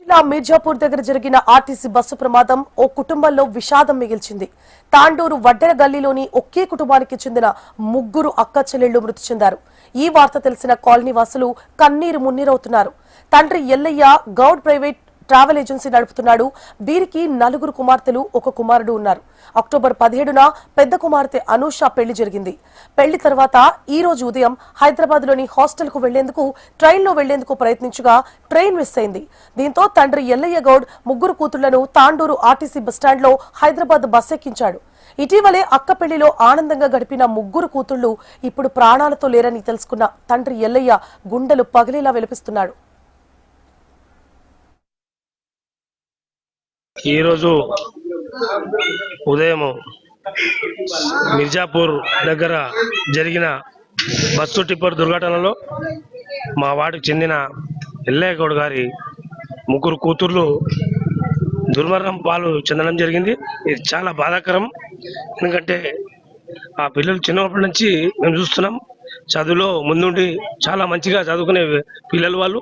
జిల్లా మీర్జాపూర్ దగ్గర జరిగిన ఆర్టీసీ బస్సు ప్రమాదం ఓ కుటుంబంలో విషాదం మిగిల్చింది. తాండూరు వడ్డెర గల్లీలోని ఒకే కుటుంబానికి చెందిన ముగ్గురు అక్క చెల్లెళ్ళు మృతి చెందారు. ఈ వార్త తెలిసిన కాలనీ వాసులు కన్నీరు మున్నీరవుతున్నారు. తండ్రి Ellaiah Goud private travel agency నడుపుతున్నాడు. వీరికి నలుగురు కుమార్తెలు ఒక కుమారుడు ఉన్నారు. అక్టోబర్ పదిహేడున పెద్ద కుమార్తె అనూష పెళ్ళి జరిగింది. పెళ్ళి తర్వాత ఈ రోజు ఉదయం హైదరాబాద్లోని హాస్టల్కు వెళ్ళేందుకు ట్రైన్లో వెళ్ళేందుకు ప్రయత్నించగా ట్రైన్ మిస్ అయింది. దీంతో తండ్రి ఎల్లయ్య గౌడ్ ముగ్గురు కూతుళ్ళను తాండూరు ఆర్టీసీ బస్టాండ్లో హైదరాబాద్ బస్ ఎక్కించాడు ఇటీవలే అక్క పెళ్ళిలో ఆనందంగా గడిపిన ముగ్గురు కూతుళ్ళు ఇప్పుడు ప్రాణాలతో లేరని తెలుసుకున్న తండ్రి ఎల్లయ్య గుండెలు పగిలేలా విలపిస్తున్నాడు. ఈరోజు ఉదయం మిర్జాపూర్ దగ్గర జరిగిన బస్సు టిప్పర్ దుర్ఘటనలో మా వాడికి చెందిన ఎల్లయ్యగౌడ్ గారి ముగ్గురు కూతుర్లు దుర్మరణం పాలు చెందడం జరిగింది. ఇది చాలా బాధాకరం. ఎందుకంటే ఆ పిల్లలు చిన్నప్పటి నుంచి మేము చూస్తున్నాం. చదువులో ముందుండి చాలా మంచిగా చదువుకునే పిల్లలు వాళ్ళు.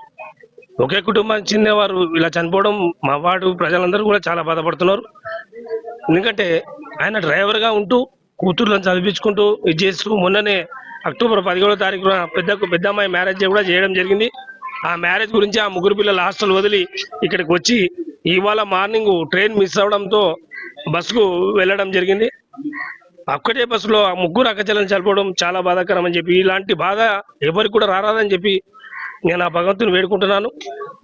ఒకే కుటుంబానికి చెందినవారు ఇలా చనిపోవడం మా వాడు ప్రజలందరూ కూడా చాలా బాధపడుతున్నారు. ఎందుకంటే ఆయన డ్రైవర్గా ఉంటూ కూతుర్లను చదివించుకుంటూ ఇది చేస్తూ మొన్ననే అక్టోబర్ పదిహేడో తారీఖున పెద్ద పెద్ద అమ్మాయి మ్యారేజ్ కూడా చేయడం జరిగింది. ఆ మ్యారేజ్ గురించి ఆ ముగ్గురు పిల్లలు హాస్టల్ వదిలి ఇక్కడికి వచ్చి ఇవాళ మార్నింగ్ ట్రైన్ మిస్ అవడంతో బస్సుకు వెళ్ళడం జరిగింది. ఒక్కటే బస్సులో ఆ ముగ్గురు అక్కచెల్లని చనిపోవడం చాలా బాధాకరం అని చెప్పి ఇలాంటి బాధ ఎవరికి కూడా రారాదని చెప్పి నేను ఆ భగవంతుని వేడుకుంటున్నాను.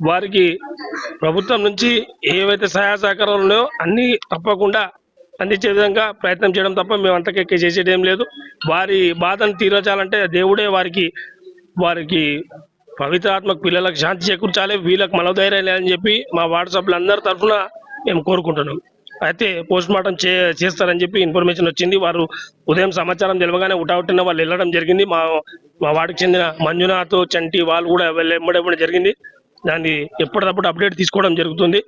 వారికి ప్రభుత్వం నుంచి ఏవైతే సహాయ సహకారాలు ఉన్నాయో అన్నీ తప్పకుండా అందించే విధంగా ప్రయత్నం చేయడం తప్ప మేము అంతకెక్కి చేసేది ఏం లేదు. వారి బాధను తీరచాలంటే దేవుడే వారికి వారికి పవిత్రాత్మక పిల్లలకు శాంతి చేకూర్చాలి. వీళ్ళకి మనోధైర్యం లేదని చెప్పి మా వాట్సాప్లు అందరి తరఫున మేము కోరుకుంటున్నాం. అయితే పోస్ట్ మార్టం చే చేస్తారని చెప్పి ఇన్ఫర్మేషన్ వచ్చింది. వారు ఉదయం సమాచారం తెలియగానే ఉటావుటిన వాళ్ళు వెళ్ళడం జరిగింది. మా మా వాడికి చెందిన మంజునాథ్ చంటి వాళ్ళు కూడా వెళ్ళడం జరిగింది. దాన్ని ఎప్పటికప్పుడు అప్డేట్ తీసుకోవడం జరుగుతుంది.